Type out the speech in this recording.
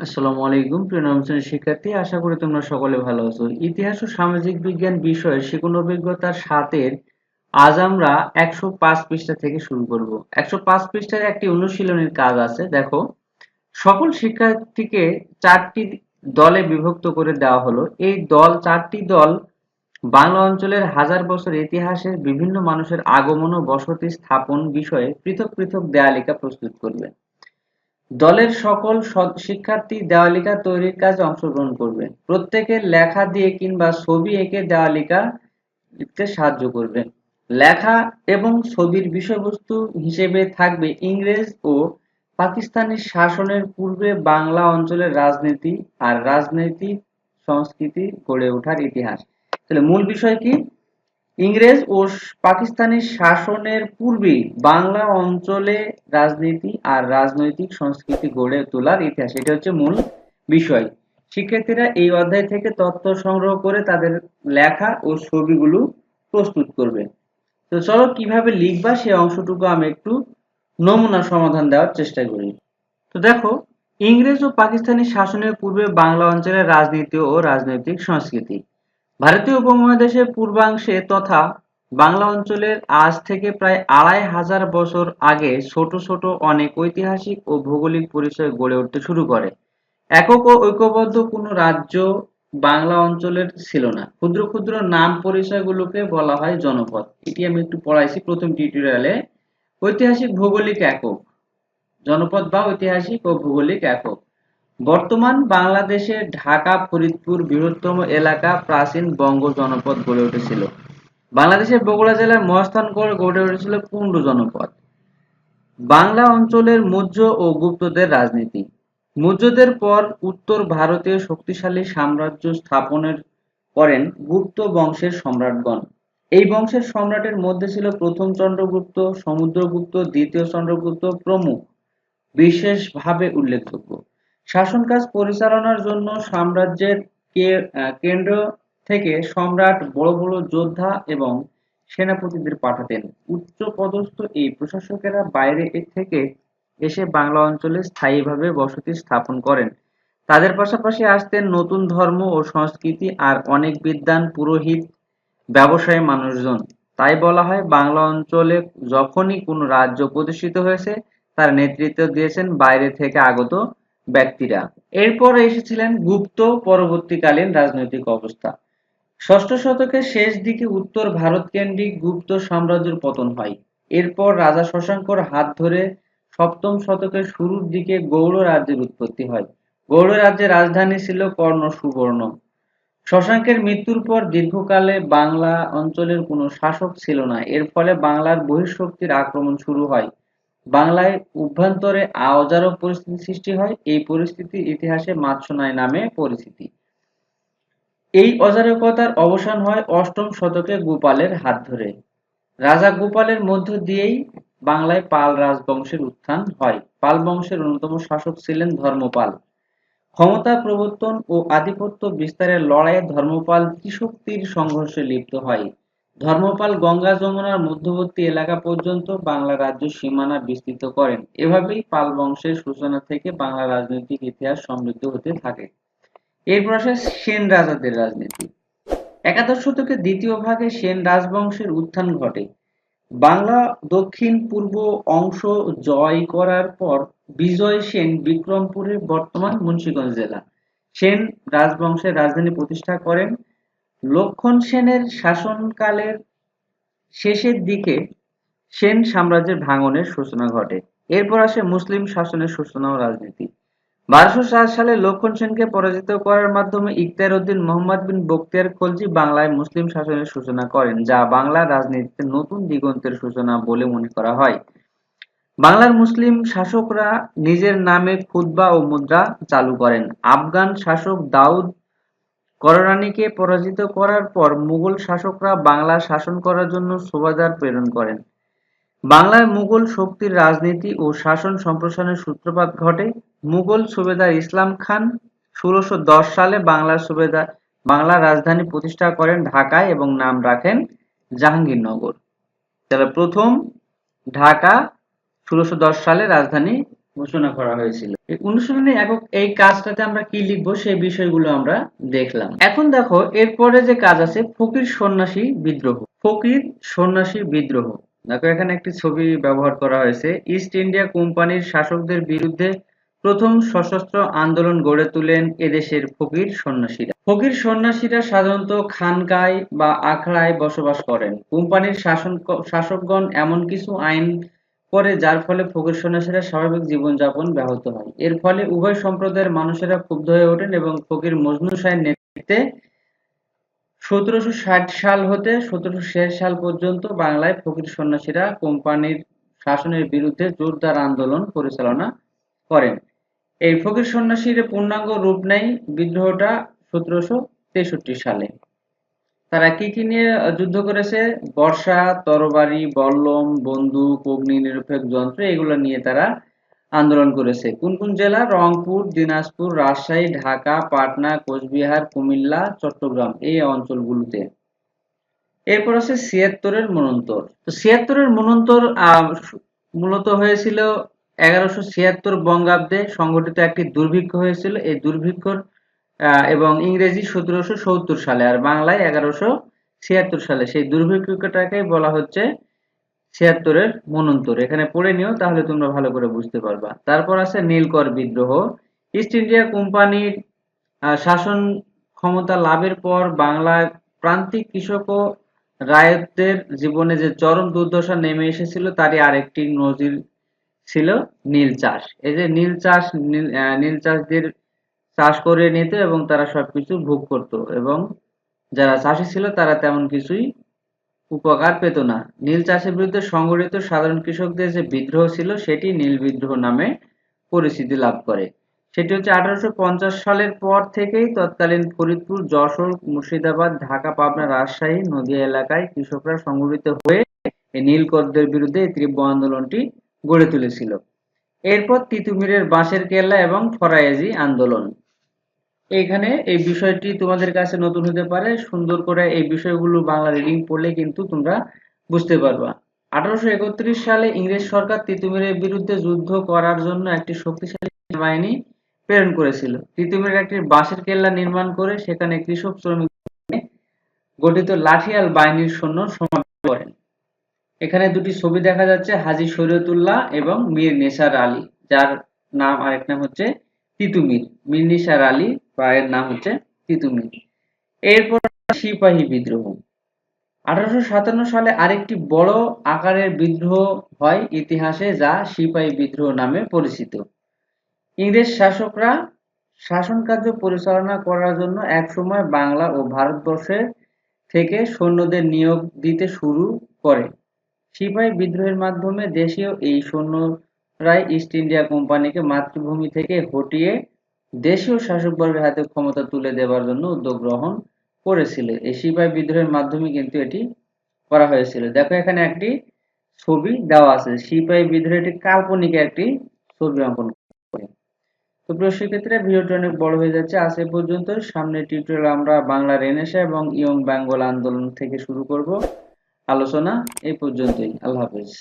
আসসালামু আলাইকুম, প্রিয় শিক্ষার্থী। আশা করি তোমরা সকলে ভালো আছো। ইতিহাস ও সামাজিক বিজ্ঞান বিষয়ে শিক্ষণ অভিজ্ঞতার সাতের আজ আমরা একশো পাঁচ পৃষ্ঠা থেকে শুরু করব। একশো পাঁচ পৃষ্ঠার একটি অনুশীলনের কাজ আছে। দেখো, সকল শিক্ষার্থীকে চারটি দলে বিভক্ত করে দেওয়া হলো। এই দল, চারটি দল বাংলা অঞ্চলের হাজার বছর ইতিহাসের বিভিন্ন মানুষের আগমন ও বসতি স্থাপন বিষয়ে পৃথক পৃথক দেয়ালিকা প্রস্তুত করবে। দলের সকল শিক্ষার্থী দেওয়ালিকা তৈরির কাজে অংশগ্রহণ করবে। প্রত্যেকের লেখা দিয়ে কিংবা ছবি এঁকে দেওয়ালিকা লিখতে সাহায্য করবে। লেখা এবং ছবির বিষয়বস্তু হিসেবে থাকবে ইংরেজ ও পাকিস্তানি শাসনের পূর্বে বাংলা অঞ্চলের রাজনীতি আর রাজনৈতিক সংস্কৃতি গড়ে ওঠার ইতিহাস। তাহলে মূল বিষয় কি? ইংরেজ ও পাকিস্তানি শাসনের পূর্বেই বাংলা অঞ্চলে রাজনীতি আর রাজনৈতিক সংস্কৃতি গড়ে তোলার ইতিহাস, এটা হচ্ছে মূল বিষয়। শিক্ষার্থীরা এই অধ্যায় থেকে তথ্য সংগ্রহ করে তাদের লেখা ও ছবিগুলো প্রস্তুত করবে। তো চলো, কীভাবে লিখবা সে অংশটুকু আমি একটু নমুনা সমাধান দেওয়ার চেষ্টা করি। তো দেখো, ইংরেজ ও পাকিস্তানি শাসনের পূর্বে বাংলা অঞ্চলের রাজনীতি ও রাজনৈতিক সংস্কৃতি। ভারতীয় উপমহাদেশের পূর্বাংশে তথা বাংলা অঞ্চলের আজ থেকে প্রায় আড়াই হাজার বছর আগে ছোট ছোট অনেক ঐতিহাসিক ও ভৌগোলিক পরিচয় গড়ে উঠতে শুরু করে। একক ও ঐক্যবদ্ধ কোনো রাজ্য বাংলা অঞ্চলের ছিল না। ক্ষুদ্র ক্ষুদ্র নাম পরিচয়গুলোকে বলা হয় জনপদ। এটি আমি একটু পড়াইছি প্রথম টিউটোরিয়ালে। ঐতিহাসিক ভৌগোলিক একক। জনপদ বা ঐতিহাসিক ও ভৌগোলিক একক। বর্তমান বাংলাদেশের ঢাকা, ফরিদপুর বৃহত্তম এলাকা প্রাচীন বঙ্গ জনপদ গড়ে উঠেছিল। বাংলাদেশের বগুড়া জেলার মহাস্থানগড় গড়ে উঠেছিল কুণ্ড জনপদ। বাংলা অঞ্চলের মৌর্য ও গুপ্তদের রাজনীতি। মৌর্যদের পর উত্তর ভারতীয় শক্তিশালী সাম্রাজ্য স্থাপনের করেন গুপ্ত বংশের সম্রাটগণ। এই বংশের সম্রাটের মধ্যে ছিল প্রথম চন্দ্রগুপ্ত, সমুদ্রগুপ্ত, দ্বিতীয় চন্দ্রগুপ্ত প্রমুখ, বিশেষভাবে উল্লেখযোগ্য। শাসন কাজ পরিচালনার জন্য সাম্রাজ্যের কেন্দ্র থেকে সম্রাট বড় বড় যোদ্ধা এবং সেনাপতিদের পাঠাতেন। উচ্চ পদস্থ এই প্রশাসকেরা বাইরে থেকে এসে বাংলা অঞ্চলে স্থায়ীভাবে বসতি স্থাপন করেন। তাদের পাশাপাশি আসতেন নতুন ধর্ম ও সংস্কৃতি আর অনেক বিদ্বান, পুরোহিত, ব্যবসায়ী মানুষজন। তাই বলা হয়, বাংলা অঞ্চলে যখনই কোনো রাজ্য প্রতিষ্ঠিত হয়েছে, তার নেতৃত্ব দিয়েছেন বাইরে থেকে আগত ব্যক্তিরা। এরপর এসেছিলেন গুপ্ত পরবর্তীকালীন রাজনৈতিক অবস্থা। ষষ্ঠ শতকের শেষ দিকে উত্তর ভারত কেন্দ্রিক গুপ্ত সাম্রাজ্যের পতন হয়। এরপর রাজা শশাঙ্কর হাত ধরে সপ্তম শতকের শুরুর দিকে গৌড় রাজ্যের উৎপত্তি হয়। গৌড় রাজ্যের রাজধানী ছিল কর্ণ সুবর্ণ শশাঙ্কের মৃত্যুর পর দীর্ঘকালে বাংলা অঞ্চলের কোনো শাসক ছিল না। এর ফলে বাংলার বহিঃশক্তির আক্রমণ শুরু হয়। বাংলায় অভ্যন্তরে অজারক পরিস্থিতি সৃষ্টি হয়, এই পরিস্থিতি ইতিহাসে মাৎসনাই নামে পরিচিতি। এই অজারকতার অবসান হয় অষ্টম শতকে গোপালের হাত ধরে। রাজা গোপালের মধ্য দিয়েই বাংলায় পাল রাজবংশের উত্থান হয়। পাল বংশের অন্যতম শাসক ছিলেন ধর্মপাল। ক্ষমতা প্রবর্তন ও আধিপত্য বিস্তারের লড়াইয়ে ধর্মপাল ত্রিশক্তির সংঘর্ষে লিপ্ত হয়। ধর্মপাল গঙ্গা যমুনার মধ্যবর্তী এলাকা পর্যন্ত বাংলা রাজ্য সীমানা বিস্তৃত করেন। এভাবেই পাল বংশের সূচনা থেকে বাংলা রাজনৈতিক ইতিহাস সমৃদ্ধ হতে থাকে। এরপর আসে সেন রাজাদের রাজনীতি। একাদশ শতকের দ্বিতীয় ভাগে সেন রাজবংশের উত্থান ঘটে। বাংলা দক্ষিণ পূর্ব অংশ জয় করার পর বিজয় সেন বিক্রমপুরের বর্তমান মুন্সিগঞ্জ জেলা। সেন রাজবংশের রাজধানী প্রতিষ্ঠা করেন লক্ষণ সেনের শাসনকালের শেষের দিকে সেন সাম্রাজ্যের ভাঙনের সূচনা ঘটে। এরপর আসে মুসলিম শাসনের সূচনা ও রাজনীতি। বারোশো সাত সালে লক্ষণ সেনকে পরাজিত করার মাধ্যমে ইখতিয়ার উদ্দিন মোহাম্মদ বিন বখতিয়ার খলজি বাংলায় মুসলিম শাসনের সূচনা করেন, যা বাংলার রাজনীতিতে নতুন দিগন্তের সূচনা বলে মনে করা হয়। বাংলার মুসলিম শাসকরা নিজের নামে খুতবা ও মুদ্রা চালু করেন। আফগান শাসক দাউদ কররানীকে পরাজিত করার পর মুঘল শাসকরা বাংলা শাসন করার জন্য সুবাদার প্রেরণ করেন। বাংলায় মুঘল শক্তির রাজনীতি ও শাসন সম্প্রসারণের সূত্রপাত ঘটে। মুঘল সুবেদার ইসলাম খান ষোলোশো সালে বাংলার সুবেদার বাংলার রাজধানী প্রতিষ্ঠা করেন ঢাকায় এবং নাম রাখেন জাহাঙ্গীরনগর। তাহলে প্রথম ঢাকা ষোলোশো সালে রাজধানী ঘোষণা করা হয়েছিল। অনুশীলনী একক এই কাজটাতে আমরা কি লিখব সেই বিষয়গুলো আমরা দেখলাম। এখন দেখো, এরপরে যে কাজ আছে, ফকির সন্ন্যাসী বিদ্রোহ। ফকির সন্ন্যাসী বিদ্রোহ। দেখো, এখানে একটি ছবি ব্যবহার করা হয়েছে। ইস্ট ইন্ডিয়া কোম্পানির শাসকদের বিরুদ্ধে প্রথম সশস্ত্র আন্দোলন গড়ে তোলেন এদেশের ফকির সন্ন্যাসীরা। ফকির সন্ন্যাসীরা সাধারণত খানকায় বা আখড়ায় বসবাস করেন। কোম্পানির শাসন শাসকগণ এমন কিছু আইন করে, যার ফলে ফকির সন্ন্যাসীরা স্বাভাবিক জীবনযাপন ব্যাহত হয়। এর ফলে উভয় সম্প্রদায়ের মানুষেরা ক্ষুব্ধ হয়ে ওঠেন এবং ফকির মজনু শাহের নেতৃত্বে সতেরোশো ষাট সাল হতে সতেরোশো ষাট সাল পর্যন্ত বাংলায় ফকির সন্ন্যাসীরা কোম্পানির শাসনের বিরুদ্ধে জোরদার আন্দোলন পরিচালনা করেন। এই ফকির সন্ন্যাসীর পূর্ণাঙ্গ রূপ নেয় বিদ্রোহটা সতেরোশো তেষট্টি সালে। তারা কি কি নিয়ে যুদ্ধ করেছে? বর্ষা, তরবারি, বল্লম, বন্দুক, অগ্নি, নিরপেক্ষ যন্ত্র, এগুলো নিয়ে তারা আন্দোলন করেছে। কোন কোন জেলা? রংপুর, দিনাজপুর, রাজশাহী, ঢাকা, পাটনা, কোচবিহার, কুমিল্লা, চট্টগ্রাম, এই অঞ্চলগুলোতে। এরপর আছে ছিয়াত্তরের মনন্তর। তো ছিয়াত্তরের মনন্তর মূলত হয়েছিল এগারোশো ছিয়াত্তর বঙ্গাব্দে সংঘটিত একটি দুর্ভিক্ষ হয়েছিল। এই দুর্ভিক্ষর এবং ইংরেজি সতেরোশো সত্তর সালে আর বাংলায় এগারোশো ছিয়াত্তর সালে। সেই দুর্ভিক্ষটাকে বলা হচ্ছে ছিয়াত্তরের মনন্তর। এখানে পড়ে নিও, তাহলে তোমরা ভালো করে বুঝতে পারবা। তারপর আছে নীলকর বিদ্রোহ। ইস্ট ইন্ডিয়া কোম্পানির শাসন ক্ষমতা লাভের পর বাংলায় প্রান্তিক কৃষক ও রায়তদের জীবনে যে চরম দুর্দশা নেমে এসেছিল, তারই আরেকটি নজির ছিল নীল চাষ। এই যে নীল চাষ নীল চাষদের চাষ করে নিত এবং তারা সবকিছু ভোগ করত এবং যারা চাষি ছিল তারা তেমন কিছুই উপকার পেত না। নীল চাষের বিরুদ্ধে সংগঠিত সাধারণ কৃষকদের যে বিদ্রোহ ছিল, সেটি নীল বিদ্রোহ নামে পরিচিতি লাভ করে। সেটি হচ্ছে আঠারোশো পঞ্চাশ সালের পর থেকেই তৎকালীন ফরিদপুর, যশোর, মুর্শিদাবাদ, ঢাকা, পাবনা, রাজশাহী নদীয়া এলাকায় কৃষকরা সংগঠিত হয়ে এই নীলকরদের বিরুদ্ধে এই তীব্র আন্দোলনটি গড়ে তুলেছিল। এরপর তিতুমিরের বাঁশের কেল্লা এবং ফরায়েজি আন্দোলন। এইখানে এই বিষয়টি তোমাদের কাছে নতুন হতে পারে। সুন্দর করে এই বিষয়গুলো বাংলা রিডিং পড়লে কিন্তু তোমরা বুঝতে পারবা। আঠারোশো একত্রিশ সালে ইংরেজ সরকার তিতুমিরের বিরুদ্ধে যুদ্ধ করার জন্য একটি শক্তিশালী বাহিনী প্রেরণ করেছিল। তিতুমিরের একটি বাঁশের কেল্লা নির্মাণ করে সেখানে কৃষক শ্রমিক গঠিত লাঠিয়াল বাহিনীর সৈন্য সমাবেশ করেন। এখানে দুটি ছবি দেখা যাচ্ছে, হাজি শরীয়তুল্লাহ এবং মীর নেসার আলী, যার নাম আরেক নাম হচ্ছে তিতুমির। মীর নিসার আলী এর নাম হচ্ছে তিতুমির এরপর সিপাহী বিদ্রোহ। আঠারোশো সাতান্ন সালে আরেকটি বড় আকারের বিদ্রোহ হয় ইতিহাসে, যা সিপাহী বিদ্রোহ নামে পরিচিত। ইংরেজ শাসকরা শাসন কার্য পরিচালনা করার জন্য একসময় বাংলা ও ভারতবর্ষের থেকে সৈন্যদের নিয়োগ দিতে শুরু করে। সিপাহী বিদ্রোহের মাধ্যমে দেশীয় এই সৈন্যরাই ইস্ট ইন্ডিয়া কোম্পানিকে মাতৃভূমি থেকে হটিয়ে দেশীয় শাসকবর্গের হাতে ক্ষমতা তুলে দেওয়ার জন্য উদ্যোগ গ্রহণ করেছিল। এই সিপাহী বিদ্রোহের মাধ্যমে কিন্তু এটি করা হয়েছিল। দেখো, এখানে একটি ছবি দেওয়া আছে। সিপাহী বিদ্রোহের একটি কাল্পনিক একটি ছবি অঙ্কন করে। তো প্রিয় শিক্ষার্থীরা ভিডিওটি অনেক বড় হয়ে যাচ্ছে। আজ এ পর্যন্ত সামনে টিউটোরিয়াল আমরা বাংলা রেনেসা এবং ইয়ং বেঙ্গল আন্দোলন থেকে শুরু করব। আলোচনা এই পর্যন্তই। আল্লাহ হাফেজ।